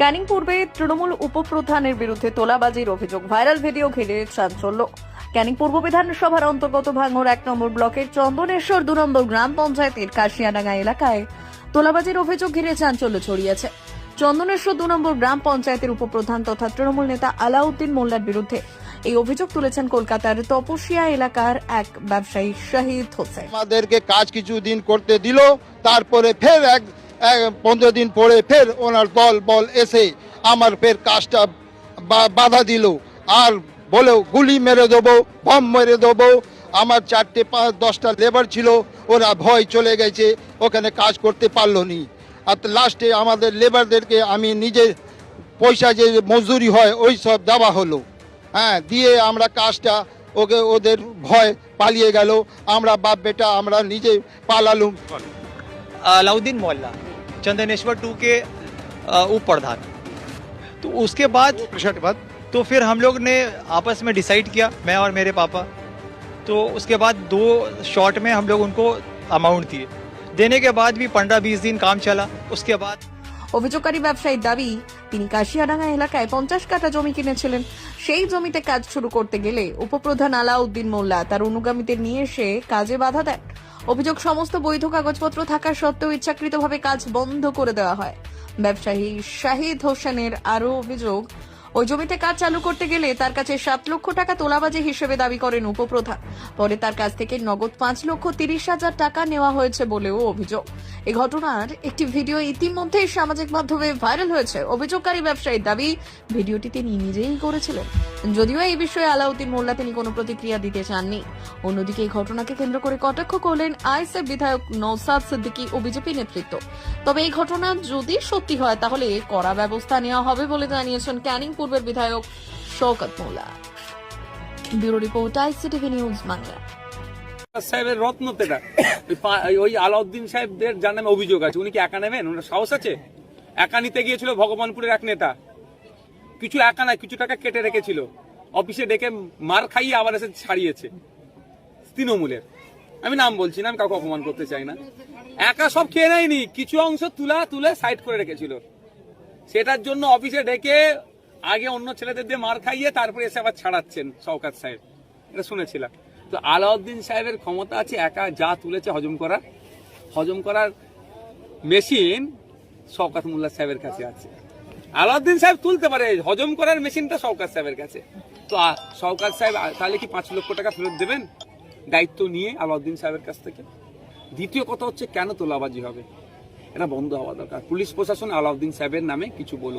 ক্যানিং পূর্বে তৃণমূল উপপ্রধানের বিরুদ্ধে তোলাবাজির অভিযোগ। ভাইরাল ভিডিও ঘিরে চাঞ্চল্য। ক্যানিং পূর্ব বিধানসভার অন্তর্গত ভাঙর এক নম্বর ব্লকের চন্দনেশ্বর দু নম্বর গ্রাম পঞ্চায়েতের কাশিয়াডাঙ্গা এলাকায় তোলাবাজির অভিযোগ ঘিরে চাঞ্চল্য ছড়িয়েছে। চন্দনেশ্বর দু নম্বর গ্রাম পঞ্চায়েতের উপপ্রধান তথা তৃণমূল নেতা আলাউদ্দিন মোল্লার বিরুদ্ধে এই অভিযোগ তুলেছেন কলকাতার তপসিয়া এলাকার এক ব্যবসায়ী শাহিদ হোসেন। আমাদেরকে কাজ কিছু দিন করতে দিল, তারপরে ফের এক পনেরো দিন পরে ফের ওনার দল, বল এসে আমার ফের কাজটা বাধা দিল। আর বলে গুলি মেরে দেবো, বম মেরে দেবো। আমার চারটে পাঁচ, দশটা লেবার ছিল, ওরা ভয় চলে গেছে, ওখানে কাজ করতে পারল নি। আর লাস্টে আমাদের লেবারদেরকে আমি নিজে পয়সা যে মজদুরি হয়, ওই সব দেওয়া হলো। হ্যাঁ দিয়ে আমরা কাজটা, ওকে, ওদের ভয় পালিয়ে গেল। আমরা বাপ বেটা আমরা নিজে পালালুম। আলাউদ্দিন মোল্লা। चंदनेश्वर टू के अ, उप प्रधान तो उसके बाद प्रश्न बाद तो फिर हम लोग ने आपस में डिसाइड किया मैं और मेरे पापा तो उसके बाद दो शॉट में हम लोग उनको अमाउंट दिए देने के बाद भी पंद्रह बीस दिन काम चला उसके बाद অভিযোগকারী ব্যবসায়ীর দাবি তিনি কাশিয়াডাঙ্গা এলাকায় পঞ্চাশ কাঠা জমি কিনেছিলেন সেই জমিতে কাজ শুরু করতে গেলে উপপ্রধান আলাউদ্দিন মোল্লা তার অনুগামীদের নিয়ে এসে কাজে বাধা দেন অভিযোগ, সমস্ত বৈধ কাগজপত্র থাকা সত্ত্বেও ইচ্ছাকৃতভাবে কাজ বন্ধ করে দেওয়া হয়। ব্যবসায়ী শাহিদ হোসেনের আরও অভিযোগ ওই জমিতে কাজ চালু করতে গেলে তার কাছে সাত লক্ষ টাকা তোলাবাজি হিসেবে দাবি করেন উপপ্রধান। পরে তার কাছ থেকে নগদ পাঁচ লক্ষ তিরিশ হাজার টাকা নেওয়া হয়েছে বলেও অভিযোগ। এই ঘটনার একটি ভিডিও ইতিমধ্যেই সামাজিক মাধ্যমে ভাইরাল হয়েছে। অভিযোগকারী ব্যবসায়ীর দাবি, ভিডিওটি তিনি নিজেই করেছিলেন। যদিও এই বিষয়ে আলাউদ্দিন মোল্লা তিনি কোনো প্রতিক্রিয়া দিতে চাননি। অন্যদিকে এই ঘটনাকে কেন্দ্র করে কটাক্ষ করলেন আইএসএফ বিধায়ক নৌসাদ সিদ্দিকী ও বিজেপি নেতৃত্ব। তবে এই ঘটনা যদি সত্যি হয়, তাহলে কড়া ব্যবস্থা নেওয়া হবে বলে জানিয়েছেন ক্যানিং পূর্বের বিধায়ক Shaukat Mollah bureau report, ICTV news Bangla. সাহেবের রত্নতেটা ওই পা- ওই আলাউদ্দিন সাহেবদের যার নামে অভিযোগ আছে। উনি কি একা নেবেন? ওনার সাহস আছে? একা নিতে গিয়েছিল ভগবানপুরের এক নেতা। কিছু একা কিছু টাকা কেটে রেখেছিল। অফিসে ডেকে মার খাইয়ে আবার এসে ছাড়িয়েছে। তৃণমূলের। আমি নাম বলছি না, আমি কাউকে অপমান করতে চাই না। একা সব খেয়ে নেয়নি। কিছু অংশ তুলা তুলে সাইড করে রেখেছিল। সেটার জন্য অফিসে ডেকে আগে অন্য ছেলেদের দিয়ে মার খাইয়ে তারপরে এসে আবার ছাড়াচ্ছেন শওকাত সাহেব। এটা শুনেছিলাম। তো আলাউদ্দিন সাহেবের ক্ষমতা আছে, একা যা তুলেছে হজম করার। হজম করার মেশিন শওকাত মোল্লা সাহেবের কাছে আছে। আলাউদ্দিন সাহেব তুলতে পারে, হজম করার মেশিনটা শওকাত সাহেবের কাছে। তো শওকাত সাহেব তাহলে কি পাঁচ লক্ষ টাকা ফেরত দেবেন দায়িত্ব নিয়ে আলাউদ্দিন সাহেবের কাছ থেকে? দ্বিতীয় কথা হচ্ছে কেন তোলাবাজি হবে? এটা বন্ধ হওয়া দরকার। পুলিশ প্রশাসন আলাউদ্দিন সাহেবের নামে কিছু বলুক।